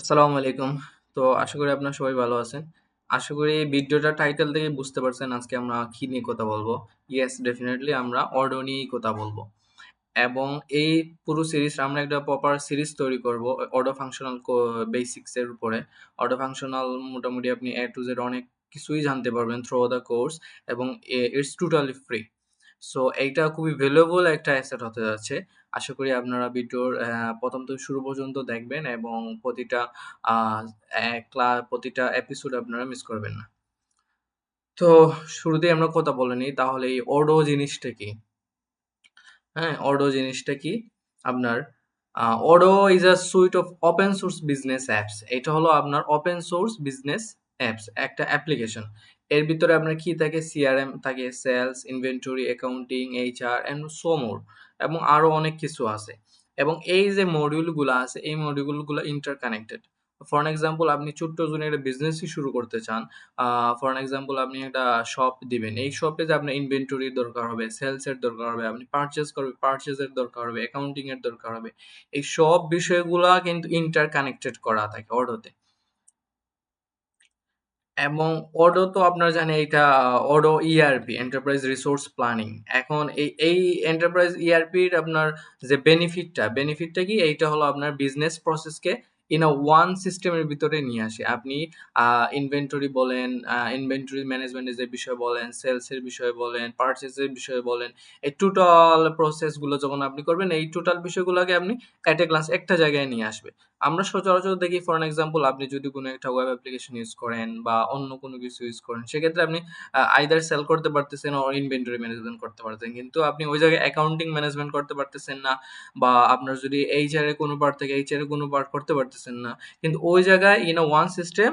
আসসালামু আলাইকুম। তো আশা করি আপনারা সবাই ভালো আছেন। আশা করি ভিডিওটার টাইটেল থেকে বুঝতে পারছেন আজকে আমরা কি নিয়ে কথা বলব। ইয়েস ডেফিনেটলি আমরা অডো নিয়েই কথা বলব। এবং এই পুরো সিরিজ আমরা একটা প্রপার সিরিজ তৈরি করব অডো ফাংশনাল কো বেসিক্স এর উপরে। অডো ফাংশনাল মোটামুটি আপনি এ টু জেড অনেক কিছুই জানতে পারবেন থ্রু দ্য কোর্স এবং ইটস টোটালি ফ্রি। সো এইটা খুবই ভ্যালুয়েবল একটা অ্যাসেট হতে যাচ্ছে। আশা করি আপনারা ভিডিওর ১ম থেকে শুরু পর্যন্ত দেখবেন এবং প্রতিটা আ ক্লা প্রতিটা এপিসোড আপনারা মিস করবেন না। তো শুরুতেই আমরা কথা বলে নিই তাহলে এই অডো জিনিসটা কি? হ্যাঁ, অডো জিনিসটা কি? আপনার Odoo is a suite of open source business apps. এটা হলো আপনার ওপেন সোর্স বিজনেস অ্যাপস, একটা অ্যাপ্লিকেশন। এর ভিতরে আপনার কি থাকে? সিআরএম থাকে, sales, inventory, accounting, HR and so more এবং আরও অনেক কিছু আছে। এবং এই যে মডিউলগুলা আছে, এই মডিউলগুলো ইন্টারকানেক্টেড। ফর এক্সাম্পল আপনি ছোট্ট জন্য একটা বিজনেসই শুরু করতে চান। ফর এক্সাম্পল আপনি একটা শপ দিবেন। এই শপে যে আপনার ইনভেন্টরির দরকার হবে, সেলস এর দরকার হবে, আপনি পারচেস করবে পারচেজ এর দরকার হবে, অ্যাকাউন্টিং এর দরকার হবে। এই সব বিষয়গুলা কিন্তু ইন্টারকানেক্টেড করা থাকে অডোতে। এবং অডো তো আপনারা জানেন এটা Odoo ERP enterprise resource planning. এখন এই এই এন্টারপ্রাইজ ইআরপির আপনার যে বেনিফিটটা, বেনিফিটটা কি? এইটা হলো আপনার বিজনেস প্রসেসকে ইন ওয়ান সিস্টেমের ভিতরে নিয়ে আসে। আপনি ইনভেন্টরি বলেন, ইনভেন্টরি ম্যানেজমেন্টের যে বিষয় বলেন, সেলস এর বিষয়ে বলেন, পারচেজ এর বিষয়ে বলেন, এই টোটাল প্রসেসগুলো যখন আপনি করবেন, এই টোটাল বিষয়গুলোকে আপনি এ গ্লান্স একটা জায়গায় নিয়ে আসবে। আমরা সচরাচর দেখি ফর এক্সাম্পল আপনি যদি কোনো একটা ওয়েব অ্যাপ্লিকেশন ইউজ করেন বা অন্য কোনো কিছু ইউজ করেন, সেক্ষেত্রে আপনি আইদার সেল করতে পারতেছেন অর ইনভেন্টরি ম্যানেজমেন্ট করতে পারতেছেন। কিন্তু আপনি ওই জায়গায় অ্যাকাউন্টিং ম্যানেজমেন্ট করতে পারতেছেন না বা আপনার যদি এইচআর এর কোনো পার্ট থেকে এইচআর এর কোনো পার্ট করতে পারতেছেন না। কিন্তু ওই জায়গায় in one system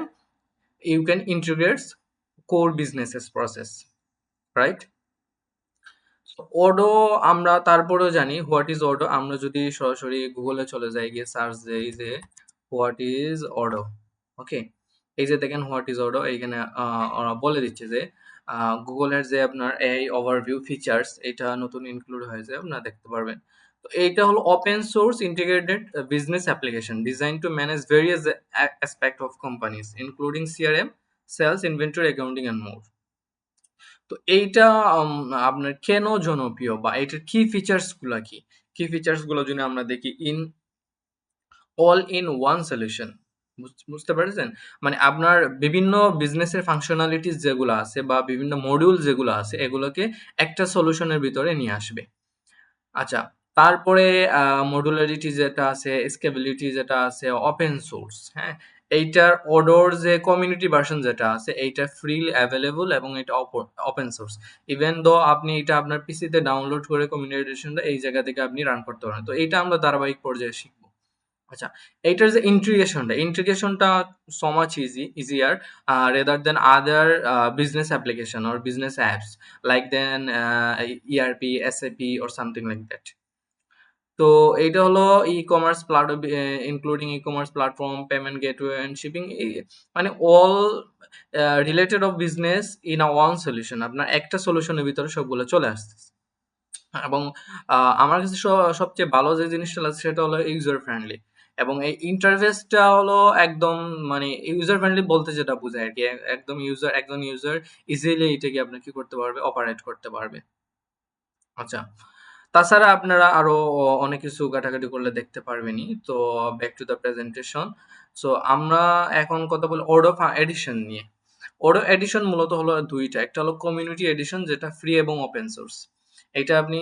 you can integrates core businesses process, right? Odoo আমরা তারপরেও জানি হোয়াট ইজ অডো আমরা যদি সরাসরি গুগলে চলে যাই গিয়ে সার্চ দেই যে হোয়াট ইজ অডো ওকে এই যে দেখেন হোয়াট ইজ অডো এইখানে বলে দিচ্ছে যে গুগলের যে আপনার এই ওভারভিউ ফিচার্স এটা নতুন ইনক্লুড হয়েছে আপনারা দেখতে পারবেন। এইটা হলো open source integrated business application design to manage various aspect of companies including CRM sales inventory accounting and more তো এইটা আপনার কেন জনপ্রিয় বা এটার কি ফিচার্সগুলো কি? কি ফিচার্সগুলো যদি আমরা দেখি in all in one solution বুঝতে পারছেন? মানে আপনার বিভিন্ন বিজনেসের ফাংশনালিটিস যেগুলো আছে বা বিভিন্ন মডিউল যেগুলো আছে, এগুলোকে একটা সলিউশনের ভিতরে নিয়ে আসবে। আচ্ছা তারপরে মডুলারিটি যেটা আছে, স্কেবিলিটি যেটা আছে, ওপেন সোর্স হ্যাঁ? এইটার অডোর যে কমিউনিটি ভার্সন যেটা আছে এইটা ফ্রি অ্যাভেলেবল এবং এটা ওপেন সোর্স ইভেন দো আপনি এটা আপনার পিসিতে ডাউনলোড করে কমিউনিকেশনটা এই জায়গা থেকে আপনি রান করতে পারেন। তো এইটা আমরা ধারাবাহিক পর্যায়ে শিখব। আচ্ছা এইটার যে ইন্টিগ্রেশনটা ইন্টিগ্রেশনটা so much easy easier rather than other business application or business apps like then ERP SAP or something like that তো এইটা হলো ecommerce plat including ecommerce platform, payment gateway and shipping মানে all related of business in a one solution আপনার একটা সলিউশনের ভিতরে সবগুলো চলে আসতেছে। এবং আমার কাছে সবচেয়ে ভালো যে জিনিসটা লাগছে সেটা হলো ইউজার ফ্রেন্ডলি এবং এই ইন্টারফেসটা হলো একদম মানে ইউজার ফ্রেন্ডলি বলতে যেটা বোঝায় আর কি একদম ইউজার একজন ইউজার ইজিলি এটাকে আপনার কি করতে পারবে অপারেট করতে পারবে। আচ্ছা তাছাড়া আপনারা আরও অনেক কিছু ঘাটাঘাটি করলে দেখতে পারবেনই। তো back to the presentation so আমরা এখন কথা বলি অর্ডো এডিশন নিয়ে। অর্ডো এডিশন মূলত হলো দুইটা। একটা হলো কমিউনিটি এডিশন যেটা ফ্রি এবং ওপেন সোর্স এটা আপনি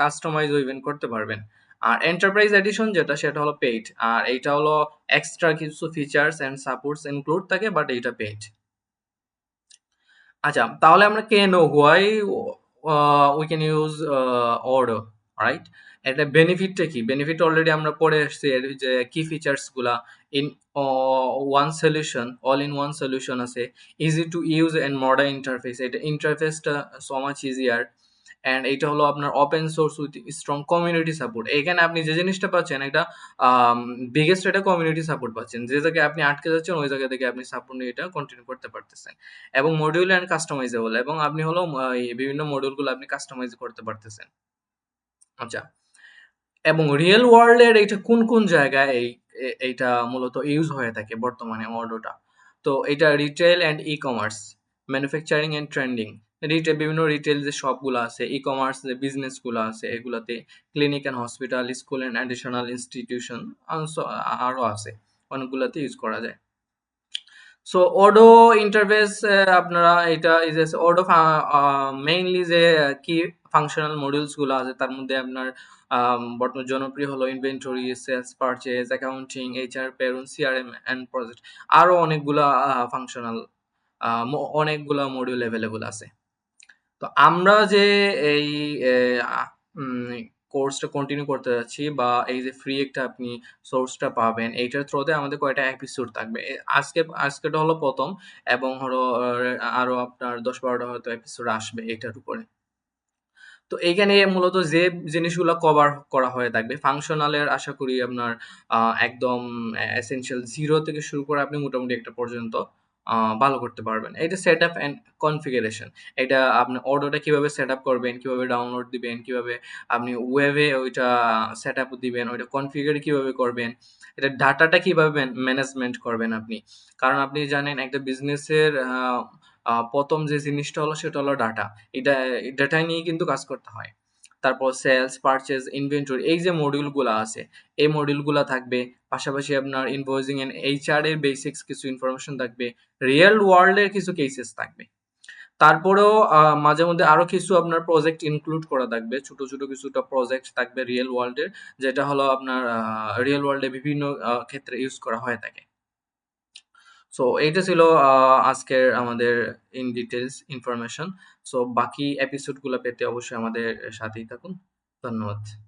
কাস্টমাইজ ইভেন্ট করতে পারবেন। আর এন্টারপ্রাইজ এডিশন যেটা, সেটা হলো পেইড আর এইটা হলো এক্সট্রা কিছু ফিচার্স এন্ড সাপোর্টস ইনক্লুড থাকে বাট এইটা পেইড আচ্ছা তাহলে আমরা কেন why we can use Odoo right এটা বেনিফিটটা কি? বেনিফিট অলরেডি আমরা পড়ে এসেছি, এর যে কি ফিচার্সগুলা in one solution all in one solution আছে easy to use and modern interface এটা ইন্টারফেসটা সো মাচ ইজিয়ার অ্যান্ড এইটা হলো আপনার open source with strong community support এখানে আপনি যে জিনিসটা পাচ্ছেন, একটা বিগেস্ট একটা কমিউনিটি সাপোর্ট পাচ্ছেন। যে জায়গায় আপনি আটকে যাচ্ছেন, ওই জায়গা থেকে আপনি সাপোর্ট নিয়ে এটা কন্টিনিউ করতে পারতেছেন। এবং মডিউল অ্যান্ড কাস্টমাইজেবল এবং আপনি হলো বিভিন্ন মডিউলগুলো আপনি কাস্টমাইজ করতে পারতেছেন। আচ্ছা। এবং রিয়েল ওয়ার্ল্ডের এইটা কোন কোন জায়গায় এই এইটা মূলত ইউজ হয়ে থাকে বর্তমানে অর্ডোটা তো এটা retail and ecommerce manufacturing and trending retail বিভিন্ন রিটেল যে শপগুলো আছে ই কমার্স যে বিজনেসগুলো আছে, এগুলাতে clinic and hospital school and additional institution আরও আছে, অনেকগুলোতে ইউজ করা যায়। সো অডো ইন্টারফেস আপনারা এটা ইজ অডো মেইনলি যে কি ফাংশনাল মডিউলসগুলো আছে, তার মধ্যে আপনার বর্তমান জনপ্রিয় হলো inventory sales purchase accounting HR payroll CRM and project আরও অনেকগুলা ফাংশনাল অনেকগুলা মডিউল অ্যাভেলেবল আছে। তো আমরা যে এই কোর্সটা কন্টিনিউ করতে যাচ্ছি বা এই যে ফ্রি একটা আপনি সোর্সটা পাবেন, এইটার থ্রুতে আমাদের কয়টা এপিসোড থাকবে। আজকে আজকেটা হলো প্রথম এবং হলো আরও আপনার দশ বারোটা হয়তো এপিসোড আসবে এটার উপরে। তো এইখানে মূলত যে জিনিসগুলো কভার করা হয়ে থাকবে ফাংশনালের আশা করি আপনার একদম এসেনশিয়াল জিরো থেকে শুরু করে আপনি মোটামুটি একটা পর্যন্ত ভালো করতে পারবেন। এটা সেট আপ অ্যান্ড কনফিগারেশন এটা আপনি অর্ডারটা কীভাবে সেট আপ করবেন, কীভাবে ডাউনলোড দিবেন, কীভাবে আপনি ওয়েবে ওইটা সেট আপ দিবেন, ওইটা কনফিগার কীভাবে করবেন, এটা ডাটাটা কীভাবে ম্যানেজমেন্ট করবেন আপনি? কারণ আপনি জানেন একটা বিজনেসের প্রথম যে জিনিসটা হলো সেটা হলো ডাটা এটা ডাটা নিয়ে কিন্তু কাজ করতে হয়। তারপর সেলস পারচেজ ইনভেন্টরি এই যে মডিউলগুলো আছে, এই মডিউলগুলো থাকবে। পাশাপাশি আপনার ইনভয়েসিং এন্ড এইচআর এর বেসিক্স কিছু ইনফরমেশন থাকবে। রিয়েল ওয়ার্ল্ডের কিছু কেসেস থাকবে। তারপরেও মাঝে মধ্যে আরও কিছু আপনার প্রজেক্ট ইনক্লুড করা থাকবে। ছোট ছোট কিছুটা প্রজেক্ট থাকবে রিয়েল ওয়ার্ল্ডের যেটা হলো আপনার রিয়েল ওয়ার্ল্ডে বিভিন্ন ক্ষেত্রে ইউজ করা হয়ে থাকে। সো এইটা ছিল আজকের আমাদের ইন ডিটেলস ইনফরমেশন সো বাকি এপিসোডগুলো পেতে অবশ্যই আমাদের সাথেই থাকুন। ধন্যবাদ।